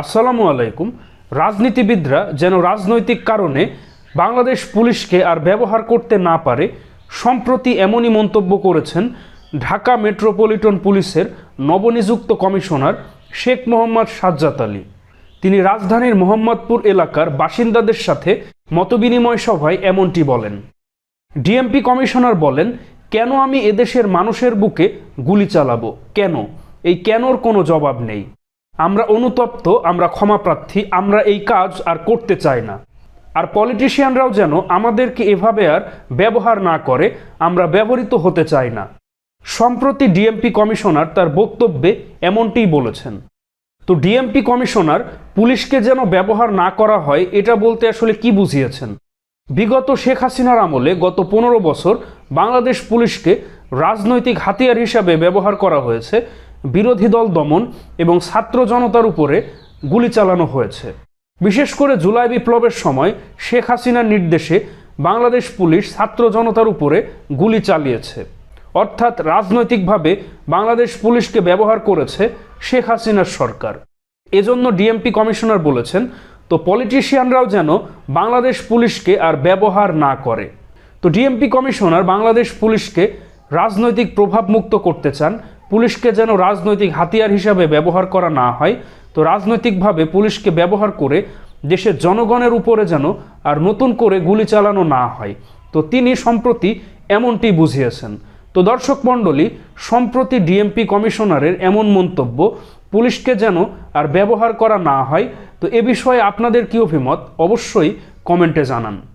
আসসালামু আলাইকুম। রাজনীতিবিদরা যেন রাজনৈতিক কারণে বাংলাদেশ পুলিশকে আর ব্যবহার করতে না পারে, সম্প্রতি এমনই মন্তব্য করেছেন ঢাকা মেট্রোপলিটন পুলিশের নবনিযুক্ত কমিশনার শেখ মোহাম্মদ সাজ্জাদ আলী। তিনি রাজধানীর মোহাম্মদপুর এলাকার বাসিন্দাদের সাথে মতবিনিময় সভায় এমনটি বলেন। ডিএমপি কমিশনার বলেন, কেন আমি এদেশের মানুষের বুকে গুলি চালাবো? কেন? এই কেনর কোনো জবাব নেই। আমরা অনুতপ্ত, আমরা ক্ষমাপ্রার্থী, আমরা এই কাজ আর করতে চাই না। আর পলিটিশিয়ানরাও যেন আমাদেরকে এভাবে আর ব্যবহার না করে, আমরা ব্যবহৃত হতে চাই না। সম্প্রতি ডিএমপি কমিশনার তার বক্তব্যে এমনটিই বলেছেন। তো ডিএমপি কমিশনার, পুলিশকে যেন ব্যবহার না করা হয়, এটা বলতে আসলে কি বুঝিয়েছেন? বিগত শেখ হাসিনার আমলে গত পনেরো বছর বাংলাদেশ পুলিশকে রাজনৈতিক হাতিয়ার হিসাবে ব্যবহার করা হয়েছে। বিরোধী দল দমন এবং ছাত্র জনতার উপরে গুলি চালানো হয়েছে। বিশেষ করে জুলাই বিপ্লবের সময় শেখ হাসিনার নির্দেশে বাংলাদেশ পুলিশ ছাত্র জনতার উপরে গুলি চালিয়েছে। অর্থাৎ রাজনৈতিকভাবে বাংলাদেশ পুলিশকে ব্যবহার করেছে শেখ হাসিনার সরকার। এজন্য ডিএমপি কমিশনার বলেছেন, তো পলিটিশিয়ানরাও যেন বাংলাদেশ পুলিশকে আর ব্যবহার না করে। তো ডিএমপি কমিশনার বাংলাদেশ পুলিশকে রাজনৈতিক প্রভাব মুক্ত করতে চান পুলিশকে যেন রাজনৈতিক হাতিয়ার হিসাবে ব্যবহার করা না হয়, তো রাজনৈতিকভাবে পুলিশকে ব্যবহার করে দেশের জনগণের উপরে যেন আর নতুন করে গুলি চালানো না হয়। তো তিনি সম্প্রতি এমনটি বুঝিয়েছেন। তো দর্শক মণ্ডলী, সম্প্রতি ডিএমপি কমিশনারের এমন মন্তব্য, পুলিশকে যেন আর ব্যবহার করা না হয়, তো এ বিষয়ে আপনাদের কী অভিমত? অবশ্যই কমেন্টে জানান।